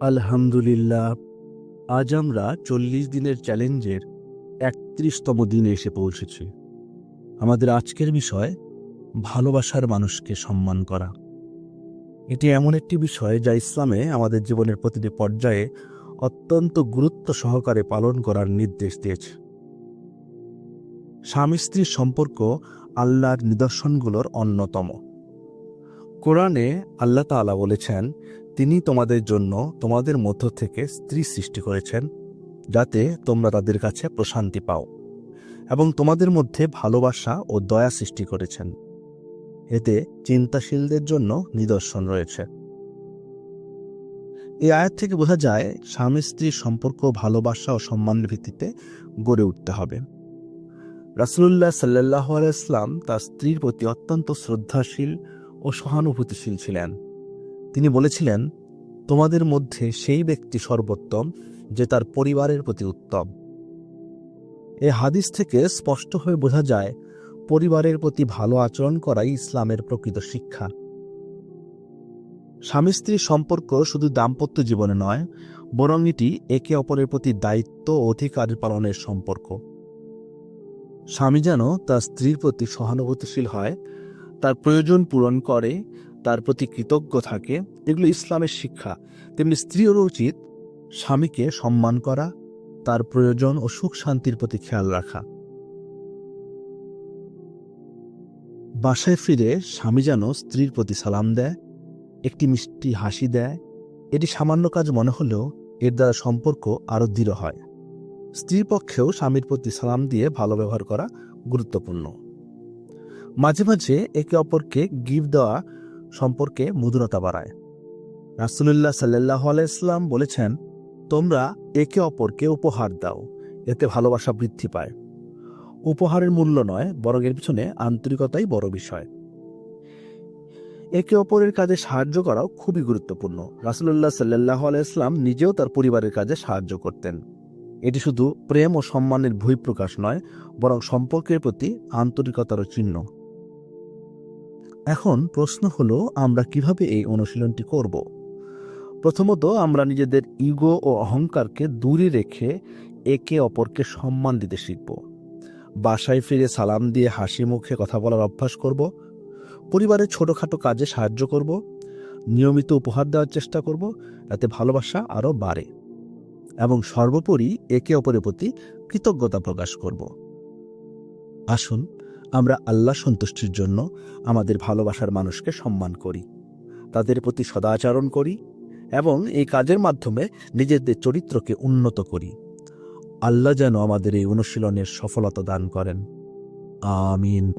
আলহামদুলিল্লাহ, আজ আমরা চল্লিশ দিনের চ্যালেঞ্জের একত্রিশতম দিনে এসে পৌঁছেছি। আমাদের আজকের বিষয়, ভালোবাসার মানুষকে সম্মান করা। এটি এমন একটি বিষয় যা ইসলামে আমাদের জীবনের প্রতিটি পর্যায়ে অত্যন্ত গুরুত্ব সহকারে পালন করার নির্দেশ দিয়েছে। স্বামী স্ত্রীর সম্পর্ক আল্লাহর নিদর্শনগুলোর অন্যতম। কোরআনে আল্লাহ তাআলা বলেছেন, তিনি তোমাদের জন্য তোমাদের মধ্য থেকে স্ত্রী সৃষ্টি করেছেন, যাতে তোমরা তাদের কাছে প্রশান্তি পাও এবং তোমাদের মধ্যে ভালোবাসা ও দয়া সৃষ্টি করেছেন। এতে চিন্তাশীলদের জন্য নিদর্শন রয়েছে। এই আয়াত থেকে বোঝা যায়, স্বামী স্ত্রীর সম্পর্ক, ভালোবাসা ও সম্মানের ভিত্তিতে গড়ে উঠতে হবে। রাসুলুল্লাহ সাল্লাহ আলাইসলাম তার স্ত্রীর প্রতি অত্যন্ত শ্রদ্ধাশীল ও সহানুভূতিশীল ছিলেন। তিনি বলেছিলেন, তোমাদের মধ্যে সেই ব্যক্তি সর্বোত্তম যে তার পরিবারের প্রতি উত্তম। এ হাদিস থেকে স্পষ্ট হয়ে বোঝা যায়, পরিবারের প্রতি ভালো আচরণ করাই ইসলামের প্রকৃত শিক্ষা। স্বামী স্ত্রীর সম্পর্ক শুধু দাম্পত্য জীবনে নয়, বরং এটি একে অপরের প্রতি দায়িত্ব ও অধিকার পালনের সম্পর্ক। স্বামী যেন তার স্ত্রীর প্রতি সহানুভূতিশীল হয় তার প্রয়োজন পূরণ করে, তার প্রতি কৃতজ্ঞ থাকে। এগুলো ইসলামের শিক্ষা। তেমনি স্ত্রীরও উচিত স্বামীকে সম্মান করা, তার প্রয়োজন ও সুখ শান্তির প্রতি খেয়াল রাখা। বাসায় ফিরে স্বামী যেন স্ত্রীর প্রতি সালাম দেয়, একটি মিষ্টি হাসি দেয়, এটি সামান্য কাজ মনে হলেও এর দ্বারা সম্পর্ক আরও দৃঢ় হয়। স্ত্রীর পক্ষেও স্বামীর প্রতি সালাম দিয়ে ভালো ব্যবহার করা গুরুত্বপূর্ণ। মাঝে মাঝে একে অপরকে গিফট দেওয়া সম্পর্কে মধুরতা বাড়ায়। রাসুলুল্লাহ সাল্লাহ আলাইসলাম বলেছেন, তোমরা একে অপরকে উপহার দাও, এতে ভালোবাসা বৃদ্ধি পায়। উপহারের মূল্য নয়, বরং এর পিছনে আন্তরিকতাই বড় বিষয়। একে অপরের কাজে সাহায্য করাও খুবই গুরুত্বপূর্ণ। রাসুলুল্লাহ সাল্লাহ আলাইসলাম নিজেও তার পরিবারের কাজে সাহায্য করতেন। এটি শুধু প্রেম ও সম্মানের বহিঃপ্রকাশ নয়, বরং সম্পর্কের প্রতি আন্তরিকতারও চিহ্ন। এখন প্রশ্ন হলো, আমরা কীভাবে এই অনুশীলনটি করব? প্রথমত, আমরা নিজেদের ইগো ও অহংকারকে দূরে রেখে একে অপরকে সম্মান দিতে শিখব। বাসায় ফিরে সালাম দিয়ে হাসি মুখে কথা বলার অভ্যাস করব। পরিবারের ছোটোখাটো কাজে সাহায্য করব। নিয়মিত উপহার দেওয়ার চেষ্টা করব, যাতে ভালোবাসা আরও বাড়ে। এবং সর্বোপরি একে অপরের প্রতি কৃতজ্ঞতা প্রকাশ করব। আসুন আমরা আল্লাহ সন্তুষ্টির জন্য আমাদের ভালোবাসার মানুষকে সম্মান করি, তাদের প্রতি সদাচরণ করি এবং এই কাজের মাধ্যমে নিজেদের চরিত্রকে উন্নত করি। আল্লাহ যেন আমাদের এই অনুশীলনের সফলতা দান করেন। আমিন।